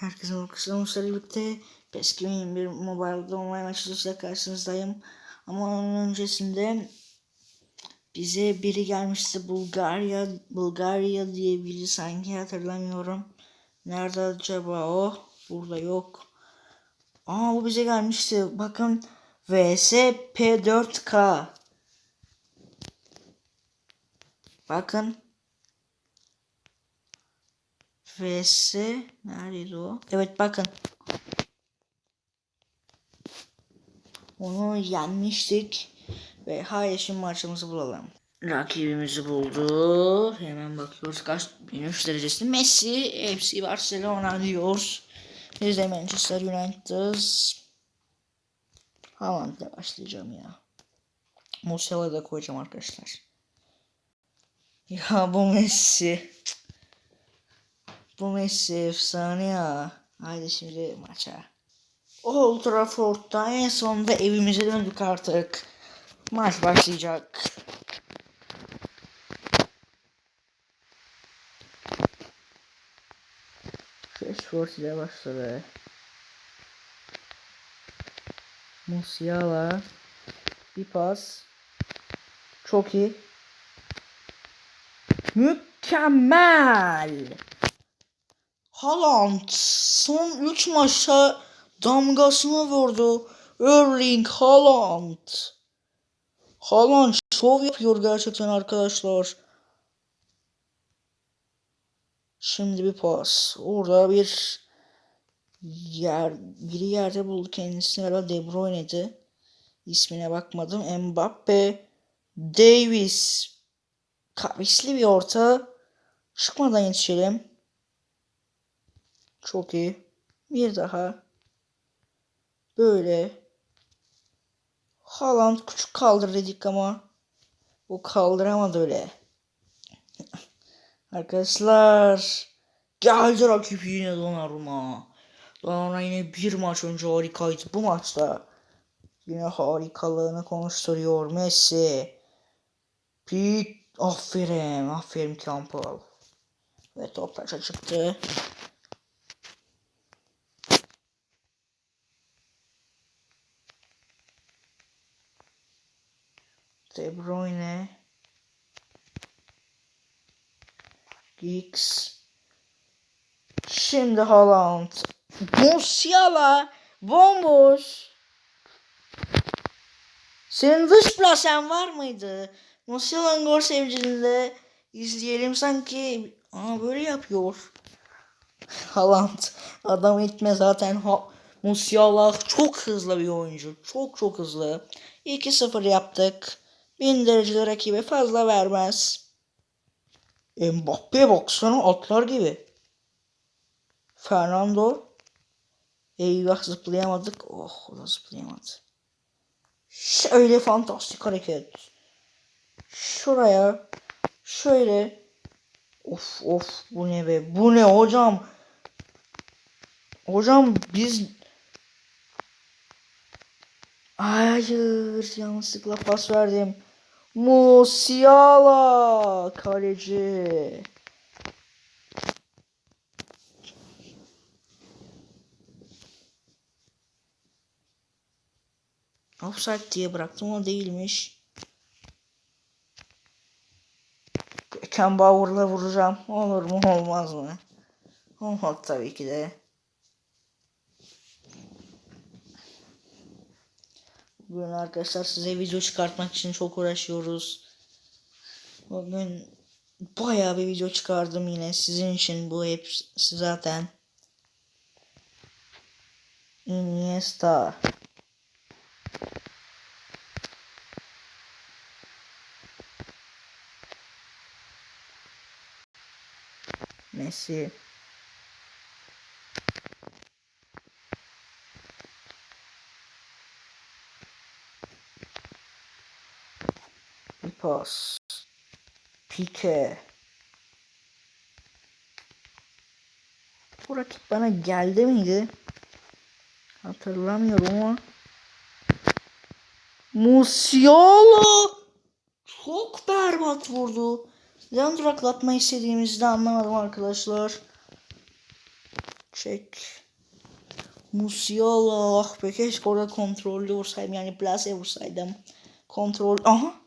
Herkese merhaba birlikte PES 2021 Mobile'da online maçıyla karşınızdayım. Ama onun öncesinde bize biri gelmişti Bulgarya Bulgarya diye biri sanki hatırlamıyorum. Nerede acaba o? Burada yok. Aa bu bize gelmişti. Bakın VS P4K. Bakın vs neredeydi o? Evet bakın. Onu yenmiştik. Ve hayır şimdi maçımızı bulalım. Rakibimizi buldu. Hemen bakıyoruz kaç 13 derecesinde. Messi, FC Barcelona diyor. Biz de Manchester United. Haaland'la başlayacağım ya. Musiala'yı da koyacağım arkadaşlar. Ya bu Messi. Bu Messi efsane ya. Haydi şimdi maça. Old Trafford'da en sonunda evimize döndük artık. Maç başlayacak. Rashford ile başladı. Musiala. Bir pas. Çok iyi. Mükemmel. Haaland son 3 maçta damgasını vurdu. Erling Haaland. Haaland şov yapıyor gerçekten arkadaşlar. Şimdi bir pas. Orada bir yer biri yerde buldu kendisini galiba De Bruyne'di. İsmine bakmadım. Mbappe Davis kavisli bir orta. Çıkmadan yetişelim. Çok iyi. Bir daha. Böyle. Haaland küçük kaldır dedik ama o kaldıramadı öyle. Arkadaşlar geldi rakip yine Donnarumma. Donnarumma yine bir maç önce harikaydı. Bu maçta yine harikalığını konuşturuyor Messi. Pete aferin aferin Campbell. Ve top taça çıktı. De Bruyne. Giggs. Şimdi Haaland. Musiala. Bomboş. Senin dış plasen var mıydı? Musiala'nın gol sevincinde izleyelim sanki Aa, böyle yapıyor. Haaland. Adam itme zaten. Ha Musiala çok hızlı bir oyuncu. Çok çok hızlı. 2-0 yaptık. 1000 dereceli rakibe fazla vermez. Mbappe baksana atlar gibi. Fernando. Eyvah zıplayamadık. Oh o da zıplayamadı. Şöyle fantastik hareket. Şuraya. Şöyle. Of of bu ne be. Bu ne hocam. Hocam biz Hayır yanlışlıkla pas verdim. Musiala kaleci. Offside diye bıraktım o değilmiş. Beckenbauer'la vuracağım. Olur mu olmaz mı? Olmaz tabii ki de. Bugün arkadaşlar size video çıkartmak için çok uğraşıyoruz. Bugün bayağı bir video çıkardım yine sizin için bu hep zaten. Iniesta. Messi. Pas. Pike. Bu rakip bana geldi miydi? Hatırlamıyorum ama. Musiala çok berbat vurdu. Neden duraklatma istediğimizi de anlamadım arkadaşlar. Çek. Musiala. Ah be keşke orada kontrollü vursaydım. Yani plase vursaydım. Kontrol. Aha.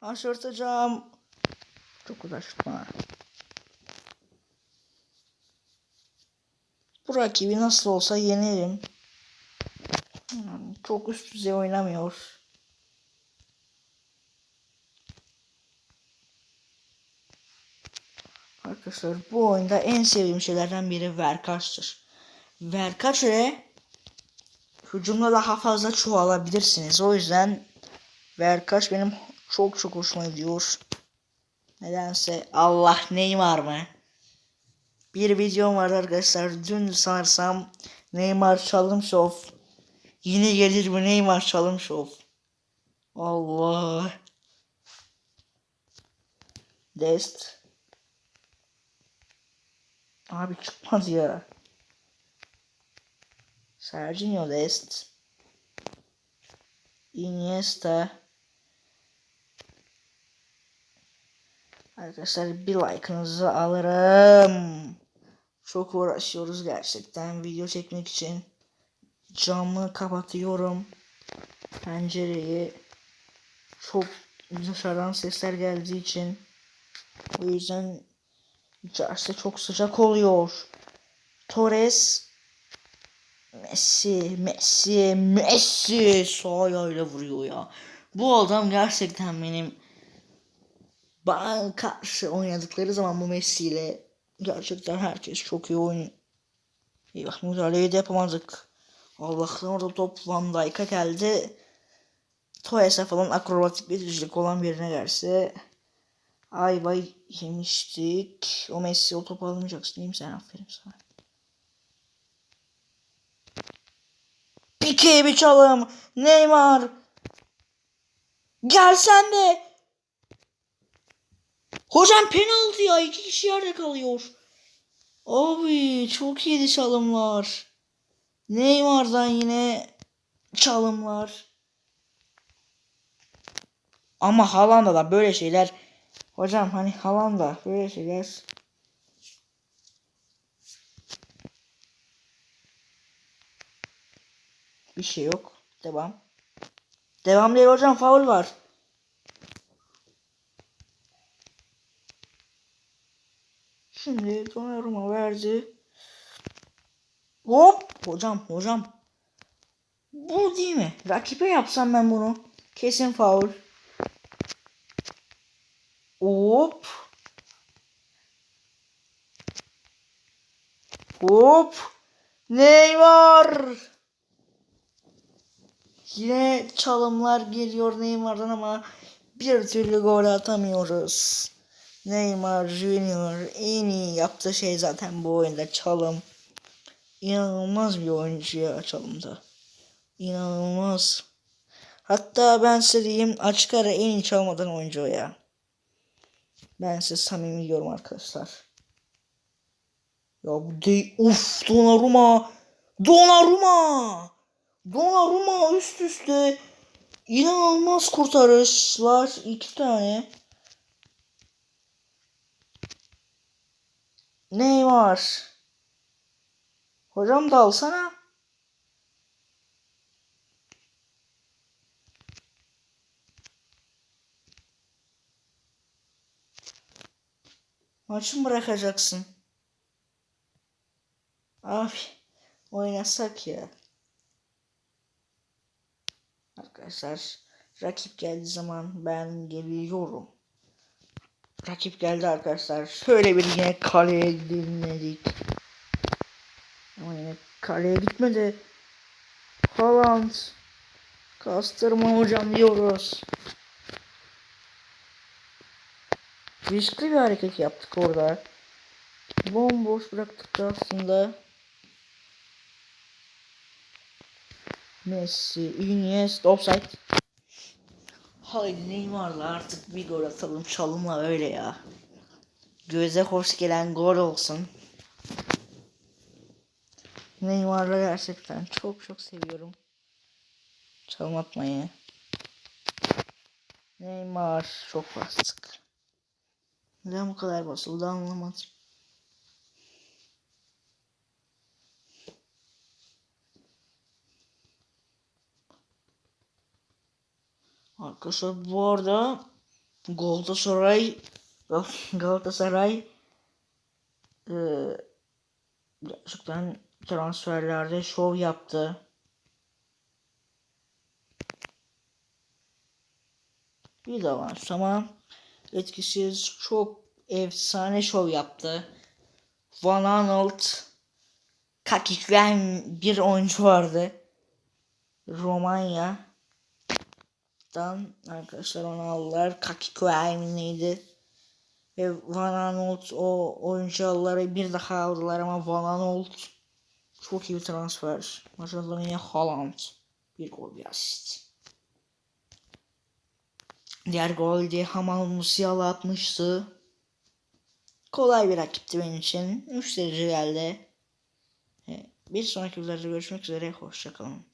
Aşırtacağım. Çok uğraşma. Bu rakibi nasıl olsa yenerim. Hmm, Çok üst düzey oynamıyor. Arkadaşlar bu oyunda en sevdiğim şeylerden biri verkaçtır. Verkaç ile hücumda daha fazla çoğalabilirsiniz. O yüzden verkaç benim çok çok hoşuma gidiyor. Nedense Allah Neymar mı? Bir videom var arkadaşlar. Dün sanırsam Neymar çalım şov. Yine gelir mi Neymar çalım şov? Allah. Dest. Abi çıkmadı ya. Sergio Dest. Iniesta. Arkadaşlar bir like'ınızı alırım. Çok uğraşıyoruz gerçekten video çekmek için. Camı kapatıyorum. Pencereyi. Çok dışarıdan sesler geldiği için. O yüzden içerisi çok sıcak oluyor. Torres Messi, Messi, Messi sağ ayağıyla vuruyor ya. Bu adam gerçekten benim bana karşı oynadıkları zaman bu Messi ile gerçekten herkes çok iyi oynuyor. Eyvah müdahaleyi de yapamadık. Allah'tan orada top Van Dijk'a geldi. Toyes'e falan akrobatik bir düzlük olan birine gelse ay vay yemiştik. O Messi o topu almayacaksın değil mi sen? Aferin sana. Pique bir çalım. Neymar. Gel sen de. Hocam penaltı ya. iki kişi yerde kalıyor. Abi çok iyiydi çalımlar. Neymar'dan yine çalımlar. Ama Haaland'da da böyle şeyler. Hocam hani Haaland'da böyle şeyler. Bir şey yok. Devam. Devam değil hocam faul var. Şimdi Donnarumma verdi. Hop hocam hocam. Bu değil mi? Rakibe yapsam ben bunu. Kesin faul. Hop. Hop. Neymar. Yine çalımlar geliyor Neymar'dan ama bir türlü gol atamıyoruz. Neymar Junior en iyi yaptığı şey zaten bu oyunda çalım. İnanılmaz bir oyuncu ya çalımda. İnanılmaz. Hatta ben size diyeyim açık ara en iyi çalmadan oyuncu ya. Ben size samimi diyorum arkadaşlar. Ya bu değil. Uf Donnarumma. Donnarumma. Donnarumma üst üste inanılmaz kurtarışlar. iki tane. Neymar. Hocam dalsana. Maçı mı bırakacaksın? Abi oynasak ya. Arkadaşlar rakip geldiği zaman ben geliyorum. Rakip geldi arkadaşlar. Şöyle bir yine kaleye dinledik. Ama yine kaleye gitmedi. Haaland. Kastırma hocam diyoruz. Riskli bir hareket yaptık orada. Bomboş bıraktık da aslında. Messi, Iniesta, offside. Haydi Neymar'la artık bir gol atalım çalımla öyle ya. Göze hoş gelen gol olsun. Neymar'la gerçekten çok çok seviyorum. Çalım atmayı. Neymar çok bastık. Neden bu kadar basıldı anlamadım. Arkadaşlar bu arada Galatasaray Galatasaray e, gerçekten transferlerde şov yaptı. Bir de var ama etkisiz çok efsane şov yaptı. Van Aanholt Kakiklen bir oyuncu vardı. Romanya'dan arkadaşlar onu aldılar. Kakiklen neydi? Ve Van Aanholt o oyuncuları bir daha aldılar ama Van Aanholt çok iyi bir transfer. Maçlarında yine Haaland bir gol bir asist. Diğer gol de Hamal Musiala atmıştı. Kolay bir rakipti benim için. 3 derece geldi. Bir sonraki videoda görüşmek üzere. Hoşçakalın.